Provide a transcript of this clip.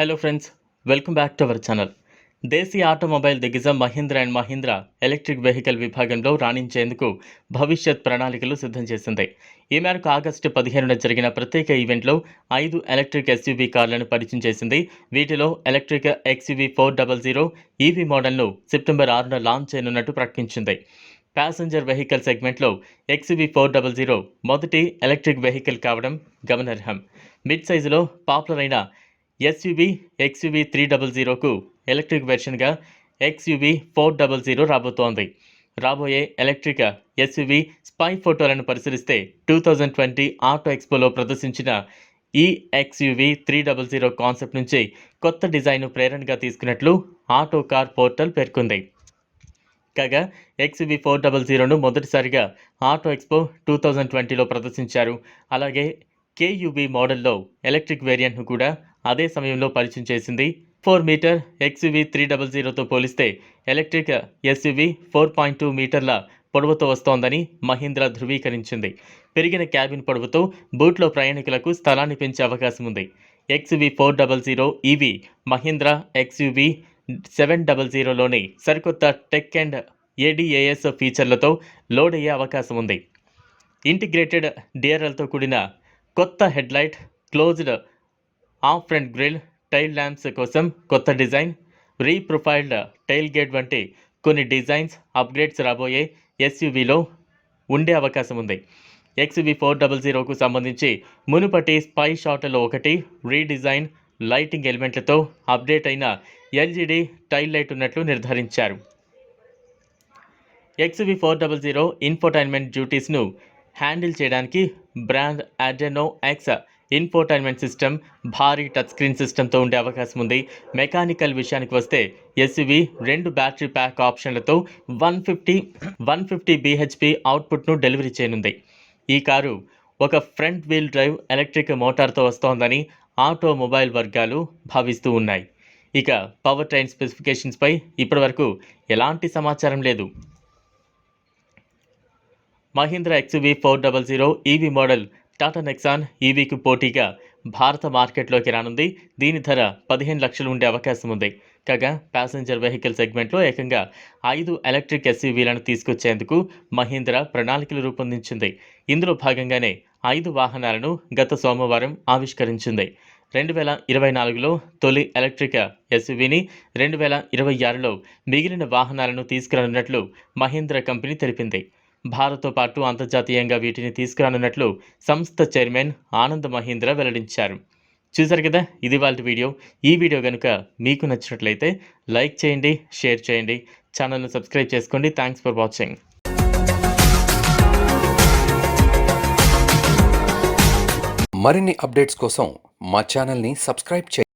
Hello friends welcome back to our channel దేశీయ automobile దిగ్గజం Mahindra and Mahindra electric vehicle విభాగంలో రాణించేందుకు భవిష్యత్ ప్రణాళికలు సిద్ధం చేసింది. ఈ మేరకు ఆగస్టు పదిహేనున జరిగిన ప్రత్యేక ఈవెంట్లో ఐదు ఎలక్ట్రిక్ ఎస్యూవీ కార్లను పరిచయం చేసింది. వీటిలో electric XUV four double zero EV మోడల్ను సెప్టెంబర్ ఆరున లాంచ్ చేయనున్నట్టు ప్రకటించింది. ప్యాసింజర్ వెహికల్ సెగ్మెంట్లో ఎక్స్యూవీ ఫోర్ డబల్ జీరో మొదటి ఎలక్ట్రిక్ వెహికల్ కావడం గమనార్హం. మిడ్ సైజులో పాపులర్ అయిన ఎస్యూవీ ఎక్స్యూవీ త్రీ డబల్ జీరోకు ఎలక్ట్రిక్ వెర్షన్గా ఎక్స్యూవీ ఫోర్ డబల్ జీరో రాబోతోంది. రాబోయే ఎలక్ట్రిక్ ఎస్యూవీ స్పై ఫోటోలను పరిశీలిస్తే టూ థౌజండ్ ట్వంటీ ఆటో ఎక్స్పోలో ప్రదర్శించిన ఈ XUV three double zero concept నుంచి కొత్త డిజైన్ను ప్రేరణగా తీసుకున్నట్లు ఆటో కార్ పోర్టల్ పేర్కొంది. కాగా ఎక్స్వి ఫోర్ డబల్ జీరోను మొదటిసారిగా ఆటో ఎక్స్పో టూ థౌజండ్ ట్వంటీలో ప్రదర్శించారు. అలాగే కేయుబి మోడల్లో ఎలక్ట్రిక్ వేరియంట్ను కూడా అదే సమయంలో పరిచయం చేసింది. Four metre XUV three double జీరోతో పోలిస్తే electric SUV four point two మీటర్ల పొడవుతో వస్తోందని మహీంద్రా ధృవీకరించింది. పెరిగిన క్యాబిన్ పొడవుతో బూట్లో ప్రయాణికులకు స్థలాన్ని పెంచే అవకాశం ఉంది. XUV four double zero EV Mahindra XUV seven double జీరోలోని సరికొత్త టెక్ అండ్ ఏడిఏఎస్ ఫీచర్లతో లోడ్ అయ్యే అవకాశం ఉంది. ఇంటిగ్రేటెడ్ డిఆర్ఎల్తో కూడిన కొత్త headlight closed off front grille tail lamps కోసం కొత్త డిజైన్ రీప్రొఫైల్డ్ టైల్ గేట్ వంటి కొన్ని డిజైన్స్ అప్గ్రేడ్స్ రాబోయే ఎస్యూవీలో ఉండే అవకాశం ఉంది. ఎక్స్వి ఫోర్ డబల్ జీరోకు సంబంధించి మునుపటి స్పై షాట్లలో ఒకటి రీడిజైన్ లైటింగ్ ఎలిమెంట్లతో అప్డేట్ అయిన ఎల్జీడీ టైల్ లైట్ ఉన్నట్లు నిర్ధారించారు. XUV four double zero infotainment డ్యూటీస్ను handle చేయడానికి brand Adreno X infotainment system భారీ టచ్ స్క్రీన్ సిస్టమ్తో ఉండే అవకాశం ఉంది. మెకానికల్ విషయానికి వస్తే ఎస్యువి రెండు battery pack ఆప్షన్లతో one fifty one fifty BHP అవుట్పుట్ను డెలివరీ చేయనుంది. ఈ కారు ఒక ఫ్రంట్ వీల్ డ్రైవ్ ఎలక్ట్రిక్ మోటార్తో వస్తోందని ఆటోమొబైల్ వర్గాలు భావిస్తూ ఉన్నాయి. ఇక పవర్ ట్రైన్ స్పెసిఫికేషన్స్పై ఇప్పటివరకు ఎలాంటి సమాచారం లేదు. Mahindra XUV four double zero EV model Tata Nexon ఈవీకి పోటీగా భారత మార్కెట్లోకి రానుంది. దీని ధర పదిహేను లక్షలు ఉండే అవకాశం ఉంది. కాగా ప్యాసింజర్ వెహికల్ సెగ్మెంట్లో ఏకంగా ఐదు ఎలక్ట్రిక్ ఎస్యూవీలను తీసుకొచ్చేందుకు మహీంద్రా ప్రణాళికలు రూపొందించింది. ఇందులో భాగంగానే ఐదు వాహనాలను గత సోమవారం ఆవిష్కరించింది. రెండు వేల ఇరవై నాలుగులో తొలి ఎలక్ట్రిక్ ఎస్యూవీని రెండు వేల ఇరవై ఆరులో మిగిలిన వాహనాలను తీసుకురానున్నట్లు మహీంద్ర కంపెనీ తెలిపింది. భారత్తో పాటు అంతర్జాతీయంగా వీటిని తీసుకురానున్నట్లు సంస్థ చైర్మన్ ఆనంద్ మహీంద్ర వెల్లడించారు. చూసారు కదా ఇది వాళ్ళ వీడియో. ఈ వీడియో కనుక మీకు నచ్చినట్లయితే లైక్ చేయండి షేర్ చేయండి ఛానల్ను సబ్స్క్రైబ్ చేసుకోండి. Thanks for watching. మరిన్ని అప్డేట్స్ కోసం మా ఛానల్ని సబ్స్క్రైబ్ చేయండి.